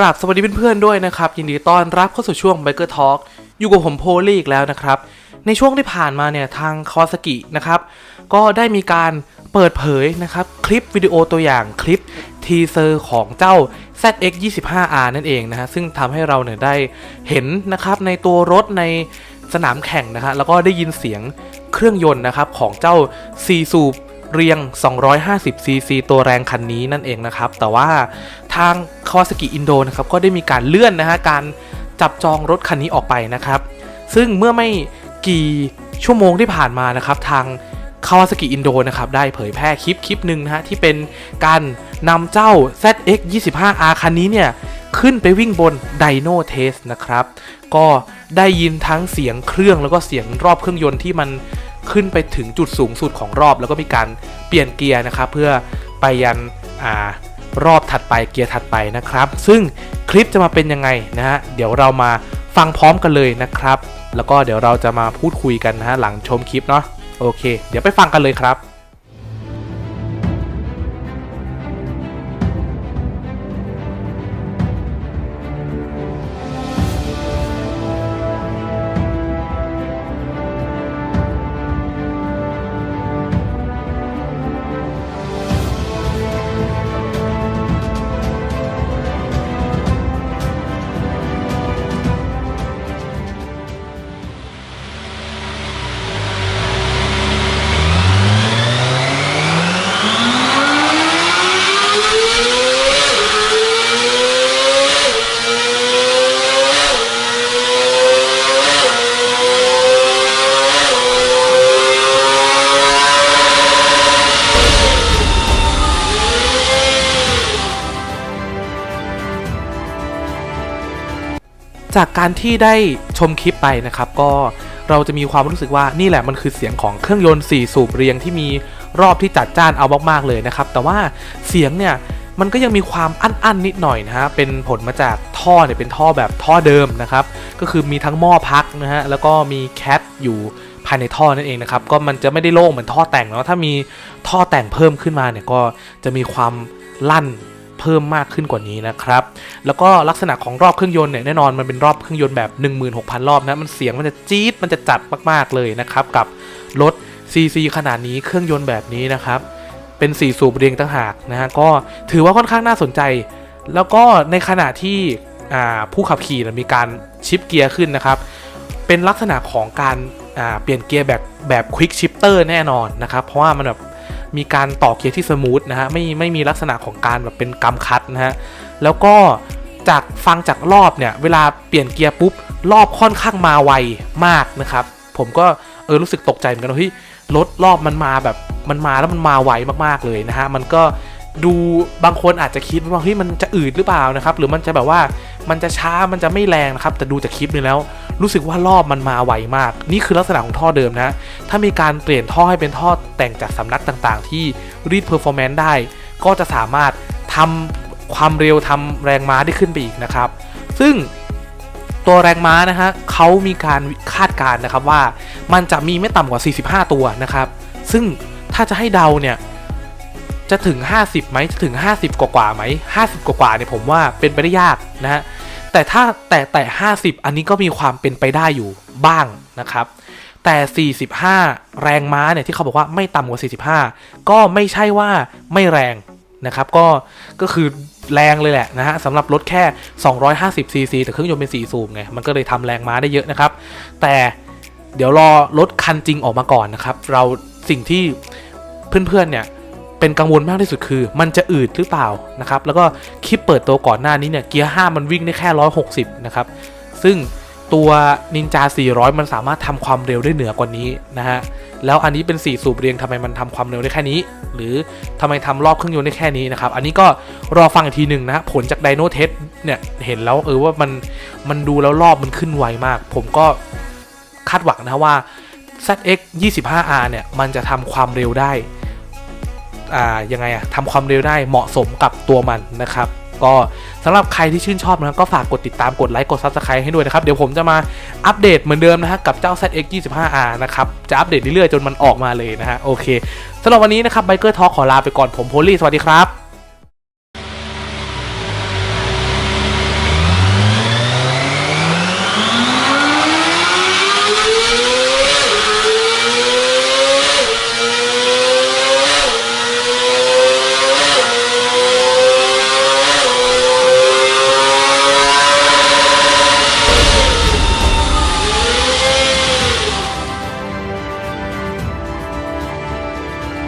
ราบสวัสดีเพื่อนๆด้วยนะครับ ยินดีต้อนรับเข้าสู่ช่วง Biker Talk อยู่กับผมโพลีอีกแล้วนะครับ ในช่วงที่ผ่านมาเนี่ยทางคาวาซากินะครับ ก็ได้มีการเปิดเผยนะครับ คลิปวิดีโอตัวอย่างคลิปทีเซอร์ของเจ้า ZX 25R นั่นเองนะฮะซึ่งทำให้เราเนี่ยได้เห็นนะครับในตัวรถในสนามแข่งนะฮะแล้วก็ได้ยินเสียงเครื่องยนต์นะครับของเจ้า4สู เรียง 250ซีซีตัวแรงคันนี้นั่นเองนะครับ แต่ว่าทาง Kawasaki Indo นะครับก็ได้มีการเลื่อนนะฮะการจับจองรถคันนี้ออกไปนะครับ ซึ่งเมื่อไม่กี่ชั่วโมงที่ผ่านมานะครับทาง Kawasaki Indo นะครับได้เผยแพร่คลิปคลิปหนึ่งนะฮะที่เป็นการนำเจ้า ZX 25R คันนี้เนี่ย ขึ้นไปวิ่งบน Dyno Test นะครับ ก็ได้ยินทั้งเสียงเครื่องแล้วก็เสียงรอบเครื่องยนต์ที่มัน ขึ้นไปถึงจุดสูงสุดของรอบ แล้วก็มีการเปลี่ยนเกียร์นะครับ เพื่อไปยันอ่ารอบถัดไปเกียร์ถัดไปนะครับ ซึ่งคลิปจะมาเป็นยังไงนะฮะเดี๋ยวเรามาฟังพร้อมกันเลยนะครับ แล้วก็เดี๋ยวเราจะมาพูดคุยกันนะฮะหลังชมคลิปเนาะโอเค เดี๋ยวไปฟังกันเลยครับ จากการที่ได้ชมคลิปไปนะครับ ก็เราจะมีความรู้สึกว่านี่แหละมันคือเสียงของเครื่องยนต์ 4 สูบเรียงที่มีรอบที่จัดจ้านเอามากๆเลยนะครับ แต่ว่าเสียงเนี่ยมันก็ยังมีความอั้นๆนิดหน่อยนะฮะ เป็นผลมาจากท่อเนี่ยเป็นท่อแบบท่อเดิมนะครับ ก็คือมีทั้งหม้อพักนะฮะ แล้วก็มีแคทอยู่ภายในท่อนั่นเองนะครับ ก็มันจะไม่ได้โล่งเหมือนท่อแต่งเนาะ ถ้ามีท่อแต่งเพิ่มขึ้นมาเนี่ยก็จะมีความลั่น เพิ่มมากขึ้นกว่านี้นะครับ แล้วก็ลักษณะของรอบเครื่องยนต์เนี่ยแน่นอนมันเป็นรอบเครื่องยนต์แบบ 16,000 รอบนะมันเสียงมันจะจี๊ดมันจะจัดมากๆเลยนะครับกับรถ CC ขนาดนี้เครื่องยนต์แบบนี้นะครับเป็น4สูบเรียงต่างหากนะฮะก็ถือว่าค่อนข้างน่าสนใจ แล้วก็ในขณะที่ผู้ขับขี่มีการชิปเกียร์ขึ้นนะครับ เป็นลักษณะของการเปลี่ยนเกียร์แบบแบบควิกชิปเตอร์แน่นอนนะครับ เพราะว่ามันแบบ มีการต่อเกียร์ที่สมูทนะฮะไม่ไม่มีลักษณะของการแบบเป็นกำคัดนะฮะแล้วก็จากฟังจากรอบเนี่ยเวลาเปลี่ยนเกียร์ปุ๊บรอบค่อนข้างมาไวมากนะครับ ผมก็เออรู้สึกตกใจเหมือนกันว่าเฮ้ยรถรอบมันมาแบบมันมาแล้วมันมาไวมากๆเลยนะฮะมันก็ดูบางคนอาจจะคิดว่าเฮ้ยมันจะอืดหรือเปล่านะครับ หรือมันจะแบบว่ามันจะช้ามันจะไม่แรงนะครับ แต่ดูจากคลิปนี้แล้ว รู้สึกว่ารอบมันมาไวมาก นี่คือลักษณะของท่อเดิมนะ ถ้ามีการเปลี่ยนท่อให้เป็นท่อแต่งจากสำนักต่างๆ ที่รีดเพอร์ฟอร์แมนซ์ได้ ก็จะสามารถทำความเร็วทำแรงม้าได้ขึ้นไปอีกนะครับ ซึ่งตัวแรงม้านะฮะเขามีการคาดการณ์นะครับว่ามันจะมีไม่ต่ำกว่า 45 ตัวนะครับ ซึ่งถ้าจะให้เดาเนี่ยจะถึง 50ไหมจะถึง 50 กว่าไหม50กว่าเนี่ยผมว่าเป็นไปได้ยากนะฮะ แต่ถ้าแต่แต่ 50 อันนี้ก็มีความเป็นไปได้อยู่บ้างนะครับ แต่ 45 แรงม้าเนี่ยที่เขาบอกว่าไม่ต่ำกว่า 45 ก็ไม่ใช่ว่าไม่แรงนะครับ ก็ก็คือแรงเลยแหละนะฮะสำหรับรถแค่ 250 ซีซีแต่เครื่องยนต์เป็น4สูบไงมันก็เลยทำแรงม้าได้เยอะนะครับ แต่เดี๋ยวรอรถคันจริงออกมาก่อนนะครับ เราสิ่งที่เพื่อนๆเนี่ย เป็นกังวลมากที่สุดคือ มันจะอืดหรือเปล่านะครับ แล้วก็คลิปเปิดตัวก่อนหน้านี้เนี่ยเกียร์ 5 มันวิ่งได้แค่ 160 นะครับ ซึ่งตัวนินจา 400 มันสามารถทำความเร็วได้เหนือกว่านี้นะฮะ แล้วอันนี้เป็น 4 สูบเรียงทำไมมันทำความเร็วได้แค่นี้ หรือทำไมทำรอบเครื่องยนต์ได้แค่นี้นะครับ อันนี้ก็รอฟังอีกทีหนึ่งนะฮะผลจากไดโนเทสเนี่ยเห็นแล้วเออว่ามันมันดูแล้วรอบมันขึ้นไวมาก ผมก็คาดหวังนะว่า ZX 25R เนี่ยมันจะทำความเร็วได้ อ่ายังไงอะทำความเร็วได้เหมาะสมกับตัวมันนะครับก็สำหรับใครที่ชื่นชอบนะครับก็ฝากกดติดตามกดไลค์กด Subscribe ให้ด้วยนะครับ เดี๋ยวผมจะมาอัปเดตเหมือนเดิมนะฮะกับเจ้า ZX 25R นะครับ จะอัปเดตเรื่อยๆ จนมันออกมาเลยนะฮะ โอเคสำหรับวันนี้นะครับไบเกอร์ทอขอลาไปก่อนผมโพลีสวัสดีครับ